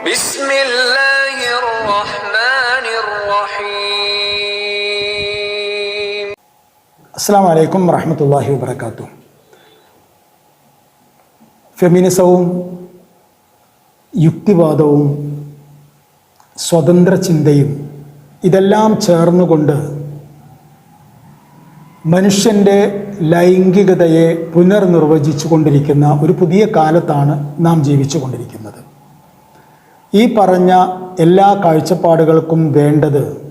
بسم الله الرحمن الرحيم അസ്സാം വലൈക്കും വറഹമത്തല്ലാഹി വബർക്കാത്തു ഫെമിനിസവും യുക്തിവാദവും സ്വതന്ത്ര ചിന്തയും ഇതെല്ലാം ചേർന്നുകൊണ്ട് മനുഷ്യൻ്റെ ലൈംഗികതയെ പുനർനിർവചിച്ചു കൊണ്ടിരിക്കുന്ന ഒരു പുതിയ കാലത്താണ് നാം ജീവിച്ചു കൊണ്ടിരിക്കുന്നത് ഈ പറഞ്ഞ എല്ലാ കാഴ്ചപ്പാടുകൾക്കും വേണ്ടത്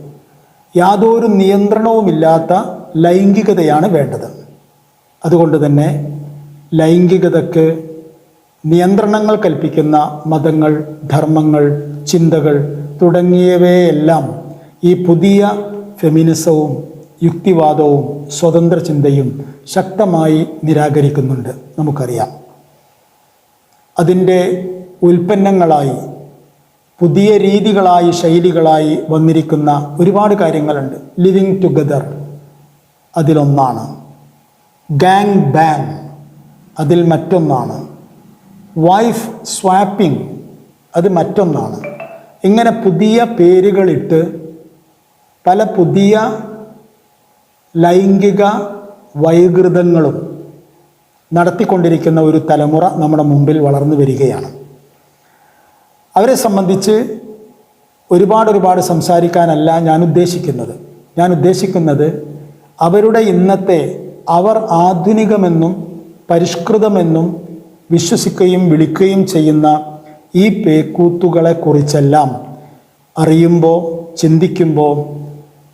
യാതൊരു നിയന്ത്രണവുമില്ലാത്ത ലൈംഗികതയാണ് വേണ്ടത്. അതുകൊണ്ട് തന്നെ ലൈംഗികതയ്ക്ക് നിയന്ത്രണങ്ങൾ കൽപ്പിക്കുന്ന മതങ്ങൾ ധർമ്മങ്ങൾ ചിന്തകൾ തുടങ്ങിയവയെല്ലാം ഈ പുതിയ ഫെമിനിസവും യുക്തിവാദവും സ്വതന്ത്ര ചിന്തയും ശക്തമായി നിരാകരിക്കുന്നുണ്ട്. നമുക്കറിയാം. അതിന്റെ ഉൽപ്പന്നങ്ങളായി പുതിയ രീതികളായി ശൈലികളായി വന്നിരിക്കുന്ന ഒരുപാട് കാര്യങ്ങളുണ്ട്. ലിവിങ് ടുഗദർ അതിലൊന്നാണ്. ഗാങ് ബാങ് അതിൽ മറ്റൊന്നാണ്. വൈഫ് സ്വാപ്പിംഗ് അത് മറ്റൊന്നാണ്. ഇങ്ങനെ പുതിയ പേരുകളിട്ട് പല പുതിയ ലൈംഗിക വൈകൃതങ്ങളും നടത്തിക്കൊണ്ടിരിക്കുന്ന ഒരു തലമുറ നമ്മുടെ മുമ്പിൽ വളർന്നു വരികയാണ്. അവരെ സംബന്ധിച്ച് ഒരുപാട് ഒരുപാട് സംസാരിക്കാനല്ല ഞാൻ ഉദ്ദേശിക്കുന്നത്. ഞാൻ ഉദ്ദേശിക്കുന്നത് അവരുടെ ഇന്നത്തെ അവർ ആധുനികമെന്നും പരിഷ്കൃതമെന്നും വിശ്വസിക്കുകയും വിളിക്കുകയും ചെയ്യുന്ന ഈ പേക്കൂത്തുകളെ പേക്കൂത്തുകളെക്കുറിച്ചെല്ലാം അറിയുമ്പോൾ ചിന്തിക്കുമ്പോൾ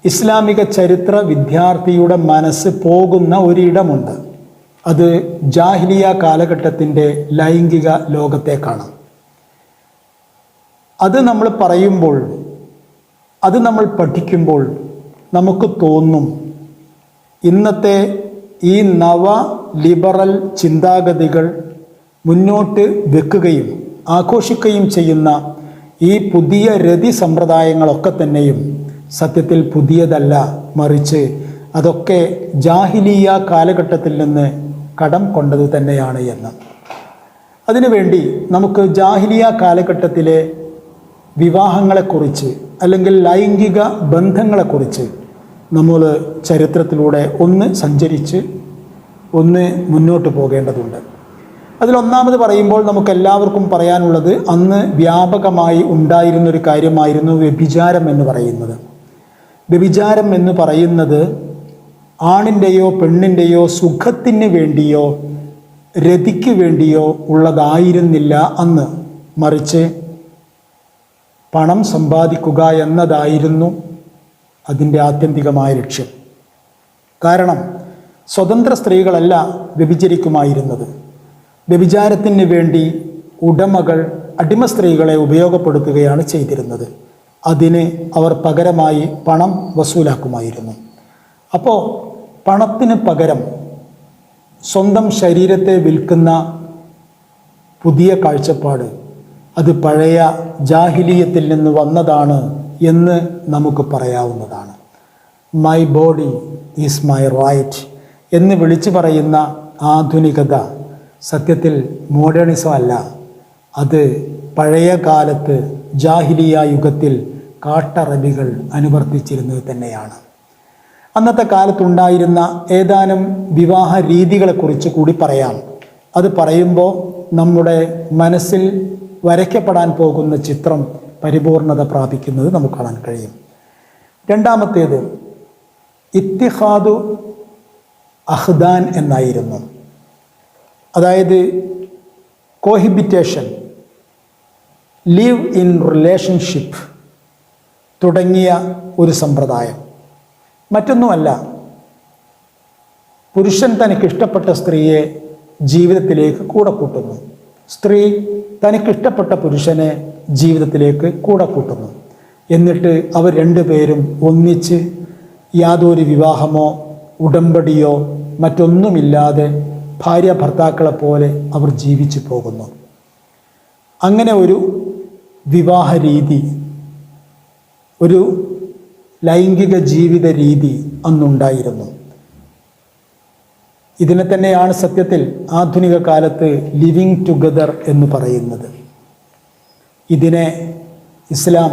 ഇസ്ലാമിക ചരിത്ര വിദ്യാർത്ഥിയുടെ മനസ്സ് പോകുന്ന ഒരിടമുണ്ട്. അത് ജാഹിലിയ കാലഘട്ടത്തിന്റെ ലൈംഗിക ലോകത്തെ ലോകത്തേക്കാണ്. അത് നമ്മൾ പറയുമ്പോൾ അത് നമ്മൾ പഠിക്കുമ്പോൾ നമുക്ക് തോന്നും ഇന്നത്തെ ഈ നവ ലിബറൽ ചിന്താഗതികൾ മുന്നോട്ട് വെക്കുകയും ആഘോഷിക്കുകയും ചെയ്യുന്ന ഈ പുതിയ രതി സമ്പ്രദായങ്ങളൊക്കെ തന്നെയും സത്യത്തിൽ പുതിയതല്ല മറിച്ച് അതൊക്കെ ജാഹിലീയ കാലഘട്ടത്തിൽ നിന്ന് കടം കൊണ്ടത് തന്നെയാണ് എന്ന്. അതിനുവേണ്ടി നമുക്ക് ജാഹിലിയ കാലഘട്ടത്തിലെ വിവാഹങ്ങളെക്കുറിച്ച് അല്ലെങ്കിൽ ലൈംഗിക ബന്ധങ്ങളെക്കുറിച്ച് നമ്മൾ ചരിത്രത്തിലൂടെ ഒന്ന് സഞ്ചരിച്ച് ഒന്ന് മുന്നോട്ട് പോകേണ്ടതുണ്ട്. അതിലൊന്നാമത് പറയുമ്പോൾ നമുക്കെല്ലാവർക്കും പറയാനുള്ളത് അന്ന് വ്യാപകമായി ഉണ്ടായിരുന്നൊരു കാര്യമായിരുന്നു വ്യഭിചാരം എന്ന് പറയുന്നത്. വ്യഭിചാരം എന്ന് പറയുന്നത് ആണിന്റെയോ പെണ്ണിന്റെയോ സുഖത്തിന് വേണ്ടിയോ രതിക്ക് വേണ്ടിയോ ഉള്ളതായിരുന്നില്ല അന്ന്. മറിച്ച് പണം സമ്പാദിക്കുക എന്നതായിരുന്നു അതിന്റെ ആത്യന്തികമായ ലക്ഷ്യം. കാരണം സ്വതന്ത്ര സ്ത്രീകളല്ല വ്യഭിചരിക്കുമായിരുന്നത്. വ്യഭിചാരത്തിന് വേണ്ടി ഉടമകൾ അടിമ സ്ത്രീകളെ ഉപയോഗപ്പെടുത്തുകയാണ് ചെയ്തിരുന്നത്. അതിന് അവർ പകരമായി പണം വസൂലാക്കുമായിരുന്നു. അപ്പോൾ പണത്തിന് പകരം സ്വന്തം ശരീരത്തെ വിൽക്കുന്ന പുതിയ കാഴ്ചപ്പാട് അത് പഴയ ജാഹിലീയത്തിൽ നിന്ന് വന്നതാണ് എന്ന് നമുക്ക് പറയാവുന്നതാണ്. My body is my right എന്ന് വിളിച്ചു പറയുന്ന ആധുനികത സത്യത്തിൽ മോഡേണിസം അല്ല. അത് പഴയ കാലത്ത് ജാഹിലിയ യുഗത്തിൽ കാട്ടറബികൾ അനുവർത്തിച്ചിരുന്നത് തന്നെയാണ്. അന്നത്തെ കാലത്തുണ്ടായിരുന്ന ഏതാനും വിവാഹ രീതികളെക്കുറിച്ച് കൂടി പറയാം. അത് പറയുമ്പോൾ നമ്മുടെ മനസ്സിൽ വരയ്ക്കപ്പെടാൻ പോകുന്ന ചിത്രം പരിപൂർണത പ്രാപിക്കുന്നത് നമുക്ക് കാണാൻ കഴിയും. രണ്ടാമത്തേത് ഇത്തിഹാദു അഹ്ദാൻ എന്നായിരുന്നു. അതായത് കോഹിബിറ്റേഷൻ ലീവ് ഇൻ റിലേഷൻഷിപ്പ് തുടങ്ങിയ ഒരു സമ്പ്രദായം. മറ്റൊന്നുമല്ല പുരുഷൻ തനിക്കിഷ്ടപ്പെട്ട സ്ത്രീയെ ജീവിതത്തിലേക്ക് കൂടെ കൂട്ടുന്നു. സ്ത്രീ തനിക്കിഷ്ടപ്പെട്ട പുരുഷനെ ജീവിതത്തിലേക്ക് കൂടെ കൂട്ടുന്നു. എന്നിട്ട് അവർ രണ്ടുപേരും ഒന്നിച്ച് യാതൊരു വിവാഹമോ ഉടമ്പടിയോ മറ്റൊന്നുമില്ലാതെ ഭാര്യ ഭർത്താക്കളെ പോലെ അവർ ജീവിച്ചു പോകുന്നു. അങ്ങനെ ഒരു വിവാഹ രീതി ഒരു ലൈംഗിക ജീവിത രീതി അന്നുണ്ടായിരുന്നു. ഇതിനെ തന്നെയാണ് സത്യത്തിൽ ആധുനിക കാലത്ത് ലിവിങ് ടുഗദർ എന്ന് പറയുന്നത്. ഇതിനെ ഇസ്ലാം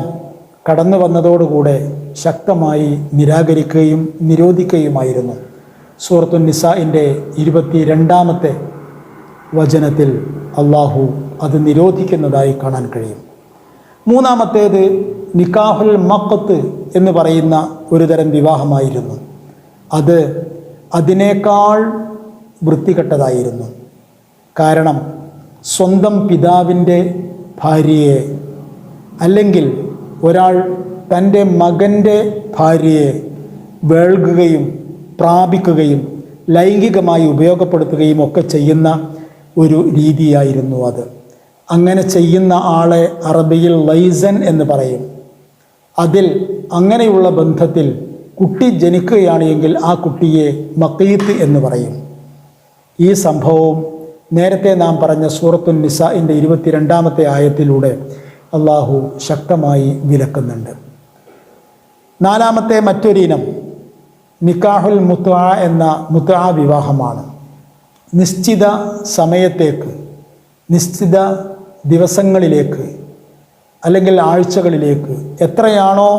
കടന്നു വന്നതോടുകൂടെ ശക്തമായി നിരാകരിക്കുകയും നിരോധിക്കുകയുമായിരുന്നു. സൂറത്തു നിസാഇന്റെ ഇരുപത്തി രണ്ടാമത്തെ വചനത്തിൽ അള്ളാഹു അത് നിരോധിക്കുന്നതായി കാണാൻ കഴിയും. മൂന്നാമത്തേത് നിക്കാഹുൽ മക്കത്ത് എന്ന് പറയുന്ന ഒരു തരം വിവാഹമായിരുന്നു. അത് അതിനേക്കാൾ വൃത്തികെട്ടതായിരുന്നു. കാരണം സ്വന്തം പിതാവിന്റെ ഭാര്യയെ അല്ലെങ്കിൽ ഒരാൾ തന്റെ മകന്റെ ഭാര്യയെ വേൾകുകയും പ്രാപിക്കുകയും ലൈംഗികമായി ഉപയോഗപ്പെടുത്തുകയും ഒക്കെ ചെയ്യുന്ന ഒരു രീതിയായിരുന്നു അത്. അങ്ങനെ ചെയ്യുന്ന ആളെ അറബിയിൽ ലൈസൻ എന്ന് പറയും. അതിൽ അങ്ങനെയുള്ള ബന്ധത്തിൽ കുട്ടി ജനിക്കുകയാണെങ്കിൽ ആ കുട്ടിയെ മക്കീത്ത് എന്ന് പറയും. ഈ സംഭവവും നേരത്തെ നാം പറഞ്ഞ സൂറത്തുൻ നിസാഇന്റെ ഇരുപത്തിരണ്ടാമത്തെ ആയത്തിലൂടെ അള്ളാഹു ശക്തമായി വിലക്കുന്നുണ്ട്. നാലാമത്തെ മറ്റൊരിനം നിക്കാഹുൽ മുത്ത എന്ന മുത്ത വിവാഹമാണ്. നിശ്ചിത സമയത്തേക്ക് നിശ്ചിത ദിവസങ്ങളിലേക്ക് അല്ലെങ്കിൽ ആഴ്ചകളിലേക്ക് എത്രയാണോ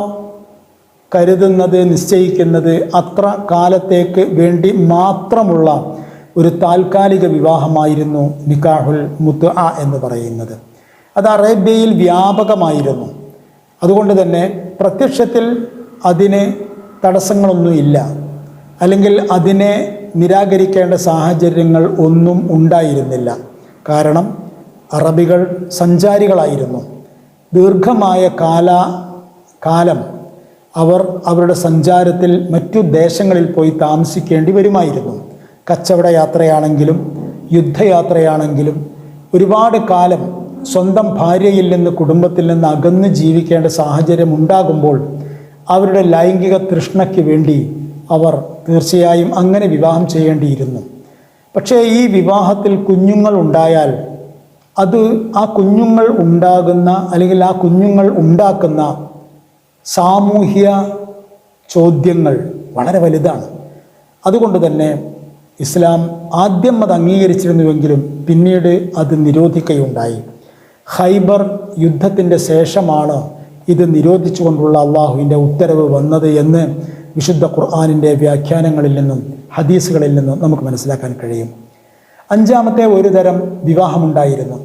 കരുതുന്നത് നിശ്ചയിക്കുന്നത് അത്ര കാലത്തേക്ക് വേണ്ടി മാത്രമുള്ള ഒരു താൽക്കാലിക വിവാഹമായിരുന്നു നിക്കാഹുൽ മുത്ത് എന്ന് പറയുന്നത്. അത് അറേബ്യയിൽ വ്യാപകമായിരുന്നു. അതുകൊണ്ട് തന്നെ പ്രത്യക്ഷത്തിൽ അതിന് തടസ്സങ്ങളൊന്നുമില്ല അല്ലെങ്കിൽ അതിനെ നിരാകരിക്കേണ്ട സാഹചര്യങ്ങൾ ഒന്നും ഉണ്ടായിരുന്നില്ല. കാരണം അറബികൾ സഞ്ചാരികളായിരുന്നു. ദീർഘമായ കാല കാലം അവർ അവരുടെ സഞ്ചാരത്തിൽ മറ്റു ദേശങ്ങളിൽ പോയി താമസിക്കേണ്ടി വരുമായിരുന്നു. കച്ചവട യാത്രയാണെങ്കിലും യുദ്ധയാത്രയാണെങ്കിലും ഒരുപാട് കാലം സ്വന്തം ഭാര്യയിൽ നിന്ന് കുടുംബത്തിൽ നിന്ന് അകന്ന് ജീവിക്കേണ്ട സാഹചര്യം ഉണ്ടാകുമ്പോൾ അവരുടെ ലൈംഗിക തൃഷ്ണയ്ക്ക് വേണ്ടി അവർ തീർച്ചയായും അങ്ങനെ വിവാഹം ചെയ്യേണ്ടിയിരുന്നു. പക്ഷേ ഈ വിവാഹത്തിൽ കുഞ്ഞുങ്ങൾ ഉണ്ടായാൽ അത് ആ കുഞ്ഞുങ്ങൾ ഉണ്ടാകുന്ന അല്ലെങ്കിൽ ആ കുഞ്ഞുങ്ങൾ ഉണ്ടാക്കുന്ന സാമൂഹ്യ ചോദ്യങ്ങൾ വളരെ വലുതാണ്. അതുകൊണ്ട് തന്നെ ഇസ്ലാം ആദ്യം അത് അംഗീകരിച്ചിരുന്നുവെങ്കിലും പിന്നീട് അത് നിരോധിക്കുകയുണ്ടായി ഹൈബർ യുദ്ധത്തിന്റെ ശേഷമാണ് ഇത് നിരോധിച്ചുകൊണ്ടുള്ള അള്ളാഹുവിന്റെ ഉത്തരവ് വന്നത് എന്ന് വിശുദ്ധ ഖുർആാനിന്റെ വ്യാഖ്യാനങ്ങളിൽ നിന്നും ഹദീസുകളിൽ നിന്നും നമുക്ക് മനസ്സിലാക്കാൻ കഴിയും. അഞ്ചാമത്തെ ഒരു തരം വിവാഹമുണ്ടായിരുന്നു.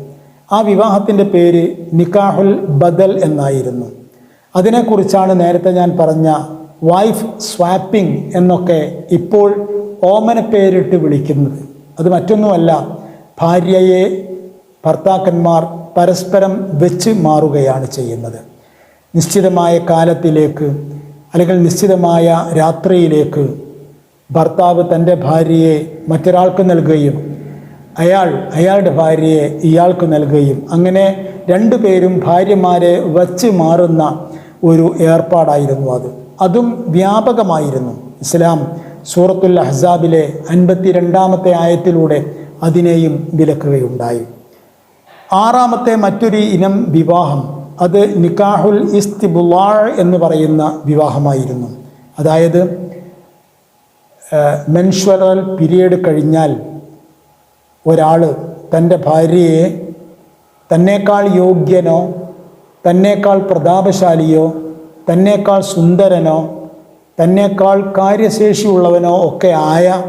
ആ വിവാഹത്തിന്റെ പേര് നിക്കാഹുൽ ബദൽ എന്നായിരുന്നു. അതിനെക്കുറിച്ചാണ് നേരത്തെ ഞാൻ പറഞ്ഞ വൈഫ് സ്വാപ്പിംഗ് എന്നൊക്കെ ഇപ്പോൾ ഓമന പേരിട്ട് വിളിക്കുന്നത്. അത് മറ്റൊന്നുമല്ല ഭാര്യയെ ഭർത്താക്കന്മാർ പരസ്പരം വെച്ച് മാറുകയാണ് ചെയ്യുന്നത്. നിശ്ചിതമായ കാലത്തിലേക്ക് അല്ലെങ്കിൽ നിശ്ചിതമായ രാത്രിയിലേക്ക് ഭർത്താവ് തന്റെ ഭാര്യയെ മറ്റൊരാൾക്ക് നൽകുകയും അയാൾ അയാളുടെ ഭാര്യയെ ഇയാൾക്ക് നൽകുകയും അങ്ങനെ രണ്ടു പേരും ഭാര്യമാരെ വച്ച് മാറുന്ന ഒരു ഏർപ്പാടായിരുന്നു അത്. അതും വ്യാപകമായിരുന്നു. ഇസ്ലാം സൂറത്തുൽ അഹ്സാബിലെ അൻപത്തി രണ്ടാമത്തെ ആയത്തിലൂടെ അതിനെയും വിലക്കുകയുണ്ടായി. ആറാമത്തെ മറ്റൊരു ഇനം വിവാഹം അത് നിക്കാഹുൽ ഇസ്തിബുലാൾ എന്ന് പറയുന്ന വിവാഹമായിരുന്നു. അതായത് മെൻഷ്വറൽ പീരിയഡ് കഴിഞ്ഞാൽ ഒരാൾ തന്റെ ഭാര്യയെ തന്നേക്കാൾ യോഗ്യനോ തന്നേക്കാൾ പ്രതാപശാലിയോ തന്നേക്കാൾ സുന്ദരനോ തന്നേക്കാൾ കാര്യശേഷിയുള്ളവനോ ഒക്കെ ആയ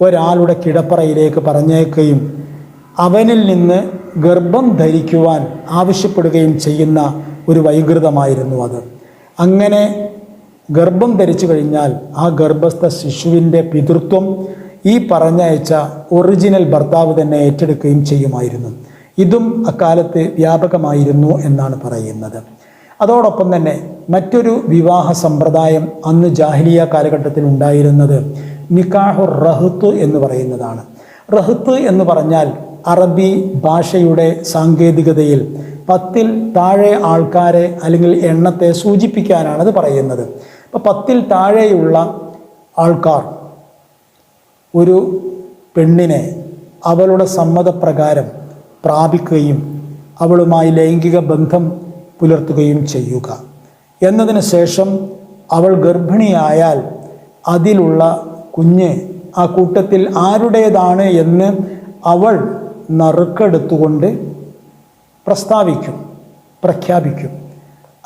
ഒരാളുടെ കിടപ്പറയിലേക്ക് പറഞ്ഞേക്കുകയും അവനിൽ നിന്ന് ഗർഭം ധരിക്കുവാൻ ആവശ്യപ്പെടുകയും ചെയ്യുന്ന ഒരു വൈകൃതമായിരുന്നു അത്. അങ്ങനെ ഗർഭം ധരിച്ചു കഴിഞ്ഞാൽ ആ ഗർഭസ്ഥ ശിശുവിന്റെ പിതൃത്വം ഈ പറഞ്ഞയച്ച ഒറിജിനൽ ഭർത്താവ് തന്നെ ഏറ്റെടുക്കുകയും ചെയ്യുമായിരുന്നു. ഇതും അക്കാലത്ത് വ്യാപകമായിരുന്നു എന്നാണ് പറയുന്നത്. അതോടൊപ്പം തന്നെ മറ്റൊരു വിവാഹ സമ്പ്രദായം അന്ന് ജാഹിലിയ കാലഘട്ടത്തിൽ ഉണ്ടായിരുന്നത് നിക്കാഹു റഹത്ത് എന്ന് പറയുന്നതാണ്. റഹത്ത് എന്ന് പറഞ്ഞാൽ അറബി ഭാഷയുടെ സാങ്കേതികതയിൽ പത്തിൽ താഴെ ആൾക്കാരെ അല്ലെങ്കിൽ എണ്ണത്തെ സൂചിപ്പിക്കാനാണ് അത് പറയുന്നത്. അപ്പോൾ പത്തിൽ താഴെയുള്ള ആൾക്കാർ ഒരു പെണ്ണിനെ അവളുടെ സമ്മതപ്രകാരം പ്രാപിക്കുകയും അവളുമായി ലൈംഗിക ബന്ധം പുലർത്തുകയും ചെയ്യുക. എന്നതിന് ശേഷം അവൾ ഗർഭിണിയായാൽ അതിലുള്ള കുഞ്ഞ് ആ കൂട്ടത്തിൽ ആരുടേതാണ് എന്ന് അവൾ നറുക്കെടുത്തുകൊണ്ട് പ്രസ്താവിക്കും പ്രഖ്യാപിക്കും.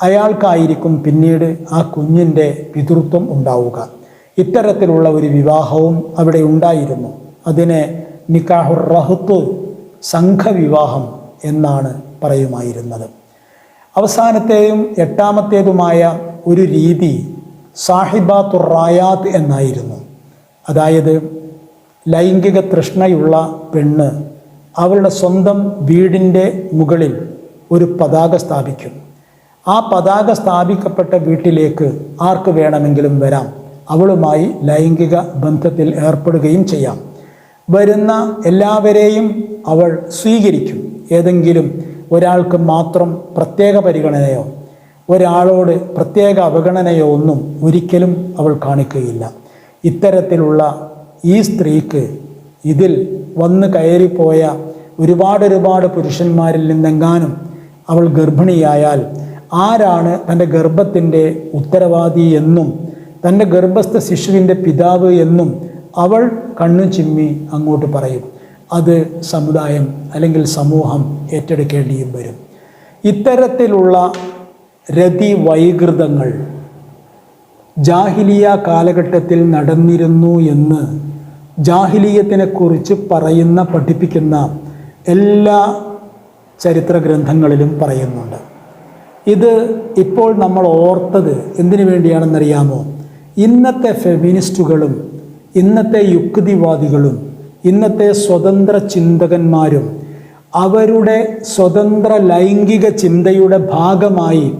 അയാൾക്കായിരിക്കും പിന്നീട് ആ കുഞ്ഞിന്റെ പിതൃത്വം ഉണ്ടാവുക. ഇത്തരത്തിലുള്ള ഒരു വിവാഹവും അവിടെ ഉണ്ടായിരുന്നു. അതിനെ നിക്കാഹുർ റഹത്ത് സംഘവിവാഹം എന്നാണ് പറയുമായിരുന്നത്. അവസാനത്തെയും എട്ടാമത്തേതുമായ ഒരു രീതി സാഹിബാത്തുർ റായാത്ത് എന്നായിരുന്നു. അതായത് ലൈംഗിക തൃഷ്ണയുള്ള പെണ്ണ് അവളുടെ സ്വന്തം വീടിന്റെ മുകളിൽ ഒരു പതാക സ്ഥാപിക്കും. ആ പതാക സ്ഥാപിക്കപ്പെട്ട വീട്ടിലേക്ക് ആർക്ക് വേണമെങ്കിലും വരാം. അവളുമായി ലൈംഗിക ബന്ധത്തിൽ ഏർപ്പെടുകയും ചെയ്യാം. വരുന്ന എല്ലാവരെയും അവൾ സ്വീകരിക്കും. ഏതെങ്കിലും ഒരാൾക്ക് മാത്രം പ്രത്യേക പരിഗണനയോ ഒരാളോട് പ്രത്യേക അവഗണനയോ ഒന്നും ഒരിക്കലും അവൾ കാണിക്കുകയില്ല. ഇത്തരത്തിലുള്ള ഈ സ്ത്രീക്ക് ഇതിൽ വന്ന് കയറിപ്പോയ ഒരുപാട് ഒരുപാട് പുരുഷന്മാരിൽ നിന്നെങ്ങാനും അവൾ ഗർഭിണിയായാൽ ആരാണ് തന്റെ ഗർഭത്തിന്റെ ഉത്തരവാദി എന്നും തന്റെ ഗർഭസ്ഥ ശിശുവിന്റെ പിതാവ് എന്നും അവൾ കണ്ണു ചിമ്മി അങ്ങോട്ട് പറയും. അത് സമുദായം അല്ലെങ്കിൽ സമൂഹം ഏറ്റെടുക്കേണ്ടിയും വരും. ഇത്തരത്തിലുള്ള രതി വൈകൃതങ്ങൾ ജാഹിലിയ കാലഘട്ടത്തിൽ നടന്നിരുന്നു എന്ന് ജാഹിലീയത്തിനെക്കുറിച്ച് പറയുന്ന പഠിപ്പിക്കുന്ന എല്ലാ ചരിത്ര ഗ്രന്ഥങ്ങളിലും പറയുന്നുണ്ട്. ഇത് ഇപ്പോൾ നമ്മൾ ഓർത്തത് എന്തിനു വേണ്ടിയാണെന്നറിയാമോ? ഇന്നത്തെ ഫെമിനിസ്റ്റുകളും ഇന്നത്തെ യുക്തിവാദികളും ഇന്നത്തെ സ്വതന്ത്ര ചിന്തകന്മാരും അവരുടെ സ്വതന്ത്ര ലൈംഗിക ചിന്തയുടെ ഭാഗമായി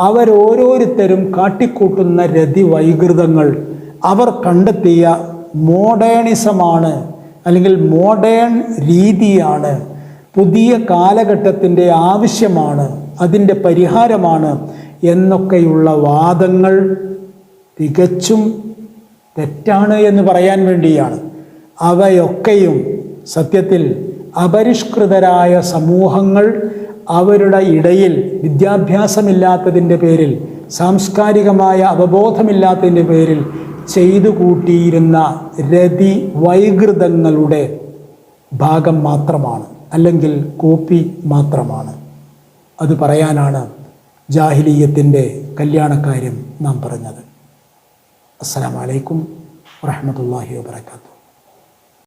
അവരോരോരുത്തരും കാട്ടിക്കൂട്ടുന്ന രതി വൈകൃതങ്ങൾ അവർ കണ്ടെത്തിയ മോഡേണിസമാണ് അല്ലെങ്കിൽ മോഡേൺ രീതിയാണ്. പുതിയ കാലഘട്ടത്തിന്റെ ആവശ്യമാണ് അതിന്റെ പരിഹാരമാണ് എന്നൊക്കെയുള്ള വാദങ്ങൾ തികച്ചും തെറ്റാണ് എന്ന് പറയാൻ വേണ്ടിയാണ്. അവയൊക്കെയും സത്യത്തിൽ അപരിഷ്കൃതരായ സമൂഹങ്ങൾ അവരുടെ ഇടയിൽ വിദ്യാഭ്യാസമില്ലാത്തതിന്റെ പേരിൽ സാംസ്കാരികമായ അവബോധമില്ലാത്തതിന്റെ പേരിൽ ചെയ്തു കൂട്ടിയിരുന്ന രതി വൈകൃതങ്ങളുടെ ഭാഗം മാത്രമാണ് അല്ലെങ്കിൽ കോപ്പി മാത്രമാണ്. അത് പറയാനാണ് ജാഹിലീയത്തിന്റെ കല്യാണക്കാര്യം നാം പറഞ്ഞത്. അസ്സാം വലൈക്കും വറഹമത്തല്ലാഹി വാബർക്കാത്തു